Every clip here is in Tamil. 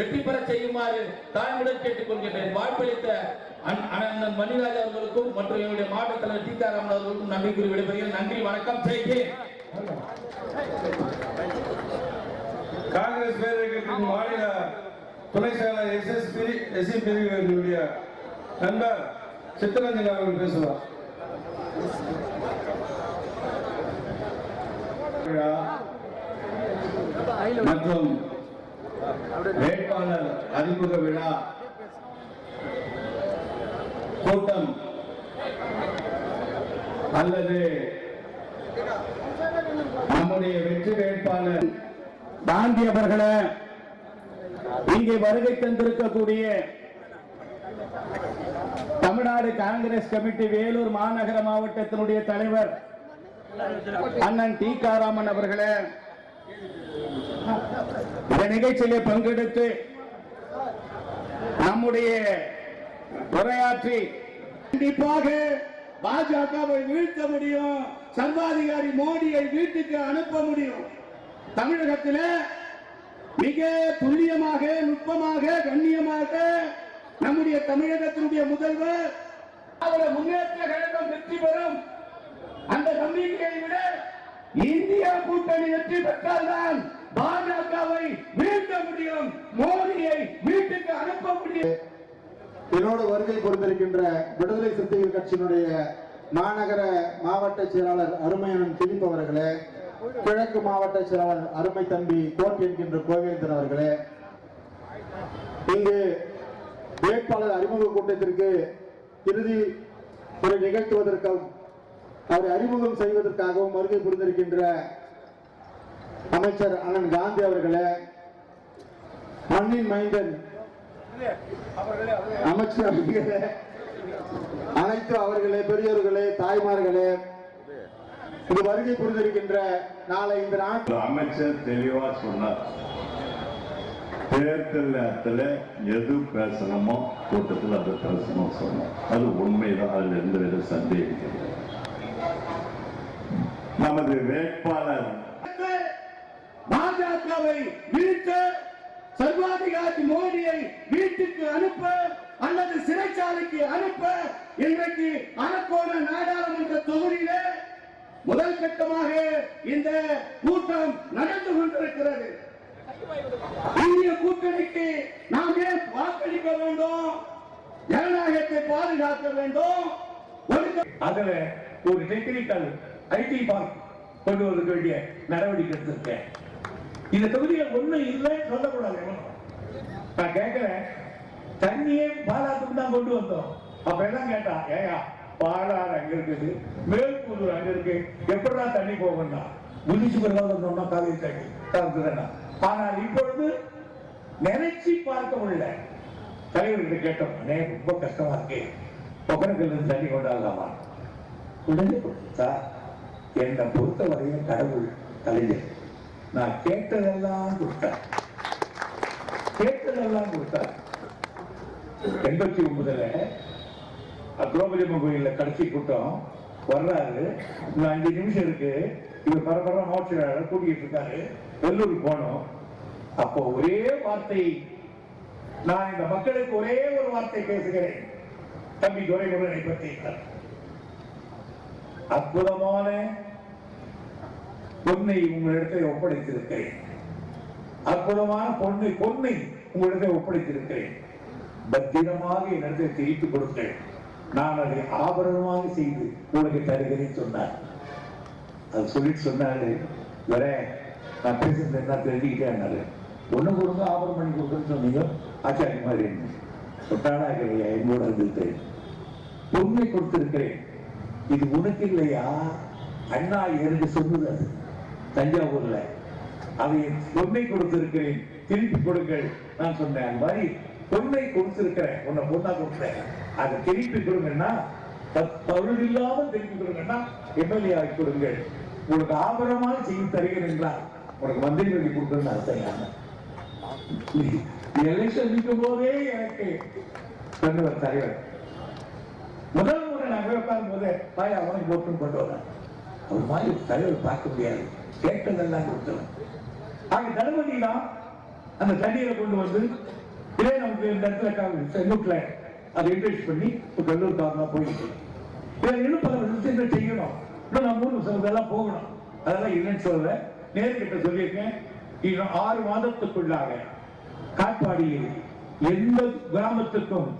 வெற்றி பெற செய்யுமாறு தாழ்மையுடன் கேட்டுக் கொள்கின்றேன் வாய்ப்பளித்த அண்ணன் மணிராஜ் அவர்களுக்கும் மற்றும் என்னுடைய மாவட்ட தலைவர் சீதாராமன் அவர்களுக்கும் நன்றி கூறி விடைபெறுகிறேன். நன்றி வணக்கம் செய்கிறேன் காங்கிரஸ் பேரவைக்கு மாநில துணை செயலாளர் எஸ் எஸ் பி எஸ் பிரிவினுடைய நண்பர் சித்தரஞ்சன் அவர்கள் பேசுவார். மற்றும் வேட்பாளர் அறிமுக விழா கூட்டம் அல்லது நம்முடைய வெற்றி வேட்பாளர் காந்தி அவர்களை இங்கே வருகை தந்திருக்கக்கூடிய தமிழ்நாடு காங்கிரஸ் கமிட்டி வேலூர் மாநகர மாவட்டத்தினுடைய தலைவர் அண்ணன் டி காராமன் அவர்களே இந்த நிகழ்ச்சியிலே பங்கெடுத்து நம்முடைய உரையாற்றி கண்டிப்பாக பாஜகவை வீழ்த்த முடியும் சர்வாதிகாரி மோடியை வீட்டுக்கு அனுப்ப முடியும். தமிழகத்தில் மிக துல்லியமாக நுட்பமாக கண்ணியமாக நம்முடைய தமிழகத்தினுடைய முதல்வர் அவரை முன்னேற்ற கழகம் வெற்றி பெறும். அந்த நம்பிக்கையை விட இந்தியா கூட்டணி வெற்றி பெற்றால்தான் பாஜகவை வீழ்த்த முடியும் மோடியை வீட்டுக்கு அனுப்ப முடியும். என்னோடு வருகை பொறுத்திருக்கின்ற விடுதலை சிறுத்தைகள் கட்சியினுடைய மாநகர மாவட்ட செயலாளர் அருமையனன் திலீப் அவர்களே கிழக்கு மாவட்ட செயலாளர் அருமை தம்பி கோட் என்கின்ற கோவேந்தன் அவர்களே இங்கு வேட்பாளர் அறிமுக கூட்டத்திற்கு இறுதி ஒரு நிகழ்த்துவதற்கும் அவரை அறிமுகம் செய்வதற்காகவும் வருகை புரிந்திருக்கின்ற அமைச்சர் அண்ணன் காந்தி அவர்களே மண்ணின் மைந்தன் அமைச்சர் அவர்களே அனைத்து அவர்களே பெரியோர்களே தாய்மார்களே இது வருகை புரிந்திருக்கின்ற நாளை இந்த நாட்டு அமைச்சர் தெளிவா சொன்னார். தேர்தல் நேரத்தில் எது பேசணுமோ கூட்டத்தில் அது பேசணும் சொன்னோம் அது உண்மைதான் அதில் எந்த வித சந்தேகம் நமது வேட்பாளர் பாஜகவை வீழ்த்த சர்வாதிகாரி மோடியை வீட்டுக்கு அனுப்ப அல்லது சிறைச்சாலைக்கு அனுப்ப இன்றைக்கு அரக்கோண நாடாளுமன்ற தொகுதியில முதல் கட்டமாக இந்த கூட்டம் நடந்து கொண்டிருக்கிறது. இந்திய கூட்டணிக்கு நாம் ஏன் வாக்களிக்க வேண்டும்? ஜனநாயகத்தை பாதுகாக்க வேண்டும்? அதுல ஒரு டெக்னிக்கல் ஐடி பார்க் கொண்டு வர வேண்டிய நடவடிக்கை எடுத்திருக்கேன். இந்த தொகுதியில் ஒண்ணு இல்லைன்னு சொல்லக்கூடாது. நான் கேட்கிறேன் தண்ணியே பாலாத்துக்கு தான் கொண்டு வந்தோம். அப்ப எல்லாம் கேட்டா ஏயா பாலாறு அங்க இருக்குது மேல்புதூர் அங்க இருக்கு. எப்படிதான் தண்ணி போகணும்னா முனிசிபல் வந்தோம்னா காவிரி தண்ணி கலந்துதானா? ஆனால் இப்பொழுது நினைச்சு பார்க்க முடியல. தலைவர்கிட்ட கேட்டோம் அண்ணே ரொம்ப கஷ்டமா இருக்கு. ஒகனக்கல்ல இருந்து தண்ணி கொண்டாடலாமா? உடனே என்னை பொறுத்த வரையும் கடவுள் கலைஞர் நான் கேட்டதெல்லாம் கொடுத்தார் கேட்டதெல்லாம் கொடுத்தார் எண்பத்தி ஒன்பதுல அக்ரோபலியம்மன் கோயில கடைசி கூட்டம் வர்றாரு. இன்னும் அஞ்சு நிமிஷம் இருக்கு. இவர் பரபர மாவட்ட கூட்டிகிட்டு இருக்காரு. வெள்ளூர் போனோம். அப்போ ஒரே வார்த்தை. நான் இந்த மக்களுக்கு ஒரே ஒரு வார்த்தை பேசுகிறேன். தம்பி துரைமுருகனை பற்றி அற்புதமான பொன்னை உங்களிடத்தில் ஒப்படைத்திருக்கிறேன். அற்புதமான பொன்னை பொன்னை உங்களிடத்தில் ஒப்படைத்திருக்கிறேன். பத்திரமாக என்னிடத்தில் திரித்து கொடுத்தேன் நான் அதை ஆபரணமாக செய்து உங்களுக்கு தருகிறேன் சொன்னார். அது சொல்லிட்டு சொன்னாரு வர நான் பேசுறது என்ன தெரிஞ்சுக்கிட்டேன்னாரு ஒண்ணு கொடுங்க ஆபரணம் பண்ணி கொடுக்குன்னு சொன்னீங்க? ஆச்சாரிய மாதிரி என்ன? தொட்டாடா கிடையா என்னோட இருந்துட்டு பொண்ணை கொடுத்திருக்கிறேன். இது உனக்கு இல்லையா? அண்ணா எனக்கு சொன்னது அது. தஞ்சாவூர்ல. அதை பொன்னை கொடுத்திருக்கிறேன் திருப்பி கொடுங்கள் நான் சொன்னேன் அந்த மாதிரி பொன்னை கொடுத்திருக்கிறேன் உன்னை பொண்ணா கொடுத்தேன். அதை திருப்பி கொடுங்கன்னா பவுல் இல்லாமல் திருப்பி கொடுங்கன்னா எம்எல்ஏ ஆகி கொடுங்கள். உங்களுக்கு ஆபரமாக செய்து தருகிறேன் என்றால் உனக்கு மந்திரி வழி கொடுக்கணும்னு அர்த்தம் யாருன்னா எலெக்ஷன் நிற்கும் போதே எனக்கு தலைவர். முதல் முறை நான் உட்காரும் போது பாய் அவனுக்கு ஓட்டும் கொண்டு வரேன். ஒரு மாதிரி தலைவர் பார்க்க முடியாது. கேட்டதெல்லாம் கொடுத்தவன் ஆக தளபதி தான் அந்த தண்ணீரை கொண்டு வந்து இதே நமக்கு இந்த இடத்துல செல்லூட்ல அதை இன்ட்ரெஸ்ட் பண்ணி ஒரு கல்லூர் காரணம் போயிட்டு. இதை இன்னும் பல விஷயங்கள் செய்யணும்? இன்னும் நம்ம ஊர் சிலதெல்லாம் போகணும். அதெல்லாம் இல்லைன்னு சொல்ல நேர்கிட்ட சொல்லியிருக்கேன். இன்னும் ஆறு மாதத்துக்குள்ளாக காட்பாடியில் எந்த கிராமத்துக்கும்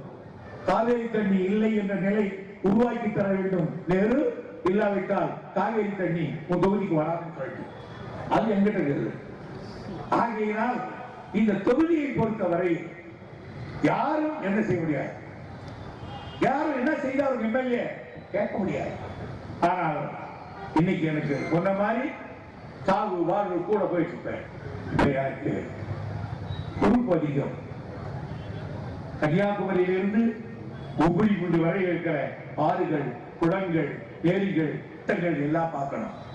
காவேரி தண்ணி இல்லை என்ற நிலை உருவாக்கி தர வேண்டும். நேரு இல்லாவிட்டால் காவேரி தண்ணி உன் தொகுதிக்கு வராதுன்னு சொல்லிட்டு. அது எங்கிட்ட இருக்குது. ஆகையினால் இந்த தொகுதியை பொறுத்தவரை யாரும் என்ன செய்ய முடியாது. யாரும் என்ன செய்தார் எம்எல்ஏ கேட்க முடியாது. ஆனால் இன்னைக்கு எனக்கு சொன்ன மாதிரி சாவு வாழ்வு கூட போயிட்டு இருப்பேன் இப்ப எனக்கு பொறுப்பு அதிகம் கன்னியாகுமரியிலிருந்து உபரி குண்டு வரை இருக்கிற ஆறுகள் குளங்கள் ஏரிகள் திட்டங்கள் எல்லாம் பார்க்கணும்.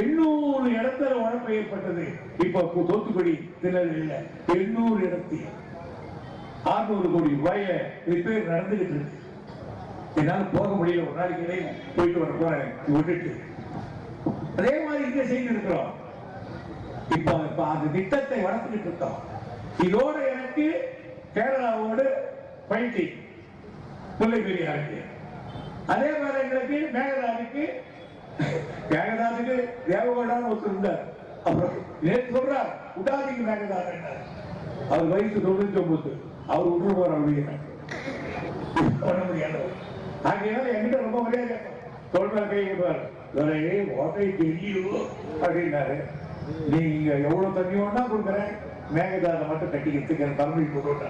எண்ணூறு இடத்துல மழை ஏற்பட்டது இப்ப கு- தூத்துக்குடி திருநெல்வேலியில எண்ணூறு இடத்தில். ஆறுநூறு கோடி ரூபாய ரிப்பேர் நடந்துகிட்டு இருக்கு. என்னால போக முடியல ஒரு நாளைக்கு இடையில போயிட்டு வர போறேன் விட்டுட்டு. அதே மாதிரி இங்க செய்து இருக்கிறோம். இப்ப இப்ப அந்த திட்டத்தை வளர்த்துக்கிட்டு இருக்கோம். இதோட எனக்கு கேரளாவோடு பயிற்சி முல்லை பெரியாருக்கு. அதே மாதிரி எங்களுக்கு மேகதாதுக்கு மேகதாதுக்கு தேவகோடான்னு ஒருத்தர் இருந்தார். அப்புறம் நேற்று சொல்றார் உடாதிக்கு மேகதாது அவர் வயசு தொண்ணூத்தி ஒன்பது அவர் விட்டுருவார் அப்படியே பண்ண முடியாதவர் ஆகையால என்கிட்ட ரொம்ப மரியாதை தோல் மேல கை ஓட்டை தெரியும் அப்படின்னாரு. நீங்க எவ்வளவு தண்ணி வேணா கொடுக்குறேன். மேகதாதை மட்டும் கட்டிக்கிறதுக்கு எனக்கு பர்மிட் போட்டு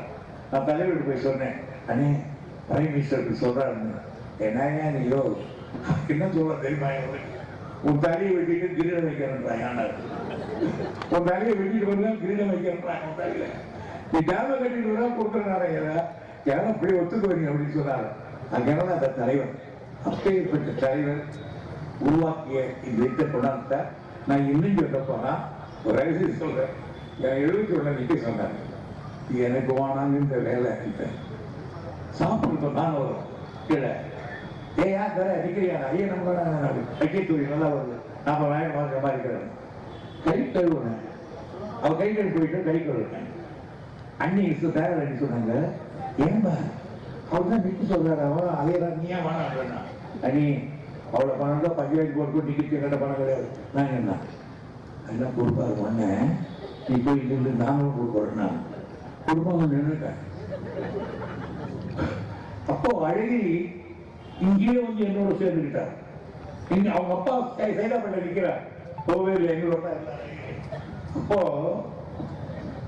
நான் தலைவருக்கு போய் சொன்னேன் அண்ணே பிரைம் மினிஸ்டருக்கு சொல்றாருன்னு. என்னங்க நீயோ? என்ன சொல்ல தெரியுமா உன் தலையை வெட்டிட்டு கிரீடம் வைக்கிறேன்றான் யானாரு உன் தலையை வெட்டிட்டு வந்து கிரீடம் வைக்கிறேன்றான் உன் தலையில. நீ டேம கட்டிட்டு வரா கொடுத்துறாரு ஏன்னா இப்படி ஒத்துக்கு வரீங்க அப்படின்னு சொன்னாரு அங்கேதான் அந்த தலைவர்? அப்பேற்பட்ட தலைவர் உருவாக்கிய இந்த இதை கொண்டாந்துட்டா நான் இன்னும் சொல்ல போனா ஒரு ரகசியம் சொல்றேன். என் எழுதி ஒண்ணு நிக்க சொன்னாங்க எனக்கு வானாங்க இந்த வேலை சாப்பிட்டு நான் வரும். கீழே. ஏய் யார் தர அடிக்கிறியா ஐயா நம்ம அடிக்கை தூரி நல்லா வருது நாம வேலை மாதிரி சம்பாதிக்கிறேன் கை கழுவுனேன் அவ கை கழுவி போயிட்டு கை கழுவுனேன் அண்ணி இசு தேவை அண்ணி சொன்னாங்க. ஏன்பா அவர் தான் நிட்டு சொல்றாரு. அவன் அலையறா நீயா ஏன் வேணாம் அண்ணி அவ்வளோ பணம் தான் பஞ்சாயத்து போட்டு டிக்கெட் என்கிட்ட பணம் கிடையாது. நான் என்ன? எல்லாம் கொடுப்பாரு. அண்ணன் நீ போய் இருந்து நானும் கொடுக்குறேன் நான் குடும்பம் நின்றுட்டேன். அப்போ அழகி இங்கேயே வந்து என்னோட சேர்ந்துக்கிட்டார். இங்க அவங்க அப்பா சை- சைதாப்பேட்டை நிற்கிறார் கோவையில் எங்களோட அப்போ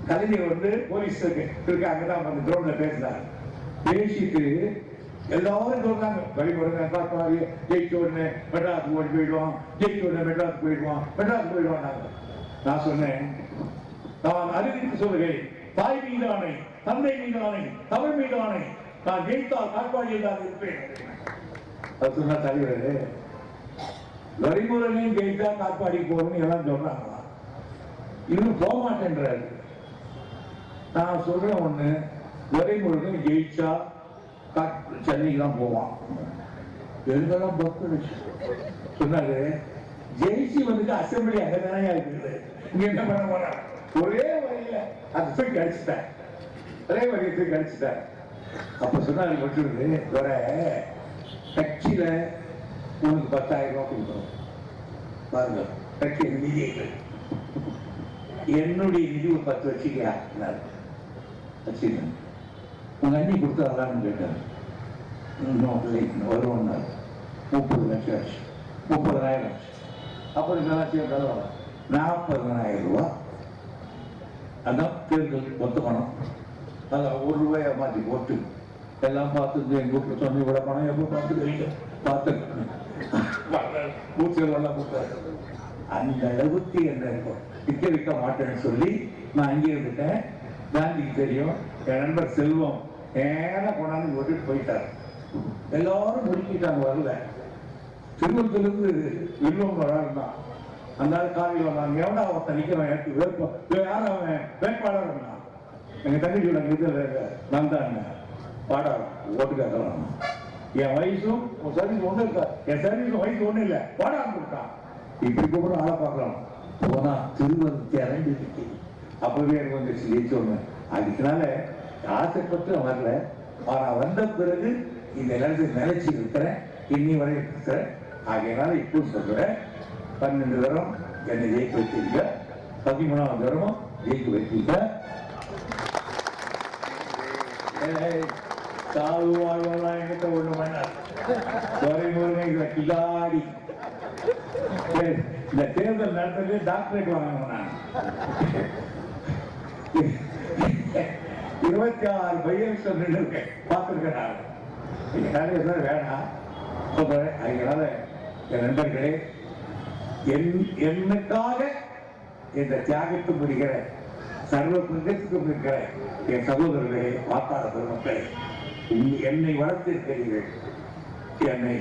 கலைஞர் வந்து போலீஸ் இருக்கு. அங்கதான் அந்த கிரௌண்ட்ல பேசினார். பேசிட்டு எல்லாரும் சொல்றாங்க வழிமுறை காப்பாரு ஜெயிச்ச உடனே மெட்ராஸுக்கு ஓடி போயிடுவான் ஜெயிச்ச உடனே மெட்ராஸ் போயிடுவான் மெட்ராஸ் போயிடுவான் நான் சொன்னேன் நான் அறிவித்து சொல்லுகிறேன் தாய் மீது ஆணை தந்தை மீது ஆணை தமிழ் மீது ஆணை. நான் ஜெயித்தால் காட்பாடியில் தான் இருப்பேன். அது சொன்னா தலைவர் வரிமுறையும் ஜெயித்தா காப்பாடி போகணும்னு எல்லாம் சொல்றாங்களா? இன்னும் போக மாட்டேன்றாரு. நான் சொல்றேன் ஒண்ணு வரிமுறையும் ஜெயிச்சா காட்- சென்னைக்கு தான் போவான் எங்கெல்லாம் பக்தர் சொன்னாரு ஜெயிச்சு வந்துட்டு அசம்பிளி அங்கதானே இருக்குது. இங்க என்ன பண்ண போறா ஒரே வழியில அது தூக்கி ஒரே வழியத்துக்கு தூக்கி அப்ப சொன்னாரு மட்டும் வர கட்சியில உனக்கு பத்தாயிரம் ரூபாய் கொடுக்குறோம் பாருங்க கட்சி நிதி என்னுடைய நிதி ஒரு பத்து வச்சுக்கியா வச்சுக்கேன் உங்க அண்ணி கொடுத்தாங்களான்னு கேட்டார். இன்னும் முப்பது லட்சம் ஆச்சு. முப்பதனாயிரம் ஆச்சு. அப்புறம் கலாச்சாரம் சேர்ந்தாலும் நாற்பதனாயிரம் அதான் தேர்தல் மொத்த பணம். அதான் ஒரு ரூபாயை மாற்றி ஓட்டு எல்லாம் பார்த்துட்டு எங்க வீட்டில் சொன்ன விட பணம் எப்போ பார்த்துக்கிறீங்க பார்த்து மூச்சல் எல்லாம் கொடுத்தாரு. அந்த அளவுக்கு என்ன இருக்கும்? விற்க விற்க மாட்டேன்னு சொல்லி நான் அங்கே இருந்துட்டேன். காந்திக்கு தெரியும் என் நண்பர் செல்வம் நேரம் கொண்டாந்து விட்டுட்டு போயிட்டார். எல்லாரும் முடிக்கிட்டாங்க வரல. திருமணத்திலிருந்து வில்வம் வராருந்தான் அந்த ஆள் காலையில் வந்தாங்க. எவனா ஒருத்தன் நிற்கிறான் எனக்கு வேட்பாளர் யார் அவன்? வேட்பாளர் எங்கள் எங்க தங்கச்சியோட இது நான் தான் பாடா ஓட்டுக்காரன் என் வயசும் உன் சர்வீஸ் ஒண்ணு இருக்கா என் சர்வீஸ் வயசு ஒண்ணு இல்லை. பாடா கொடுத்தான் இப்படி கூட ஆளை பார்க்கலாம். போனா திருவள்ளத்தை இறங்கி அப்பவே எனக்கு வந்து ஜெயிச்சோன்னு அதுக்குனால ஆசைப்பட்டு நான் வரல. ஆனா வந்த பிறகு இந்த நிலத்தில் நிலைச்சி இருக்கிறேன் இன்னி வரை இருக்கிறேன் ஆகையினால இப்போ சொல்றேன். பன்னெண்டு தரம் என்னை ஜெயிக்க வச்சிருக்க பதிமூணாவது தரமும் ஜெயிக்க வச்சிருக்க சாவு வாழ்வெல்லாம் எங்கிட்ட ஒண்ணு பண்ணார் துறைமுருகன் கில்லாடி இந்த தேர்தல் நடத்துறது டாக்டரேட் வாங்கணும் நான் இருபத்தி ஆறு பையன் சொல்லிட்டு பார்த்துருக்கேன் நான் நிறைய பேர் வேணாம் சொல்றேன் அதனால என் நண்பர்களே என் என்னுக்காக இந்த தியாகத்து முடிகிற சர்வ பிரதேசத்துக்கு இருக்கிற என் சகோதரர்களே வாக்காளர் பெருமக்களே என்னை வளர்த்திருக்கிறீர்கள். என்னை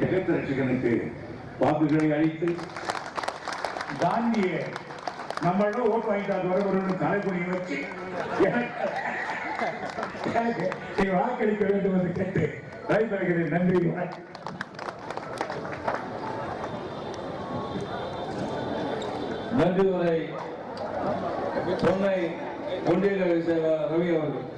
ஜெகத்தரட்சகனுக்கு வாக்குகளை அளித்து காந்திய நம்மளோட ஓட்டு வாங்கிட்டு வர ஒரு வச்சு எனக்கு வாக்களிக்க வேண்டும் என்று கேட்டு ரைத்தர்களுக்கு நன்றி. வணக்கம் நன்றி உரை சொன்னை ஒன்றிய செயலாளர் ரவி அவர்கள்.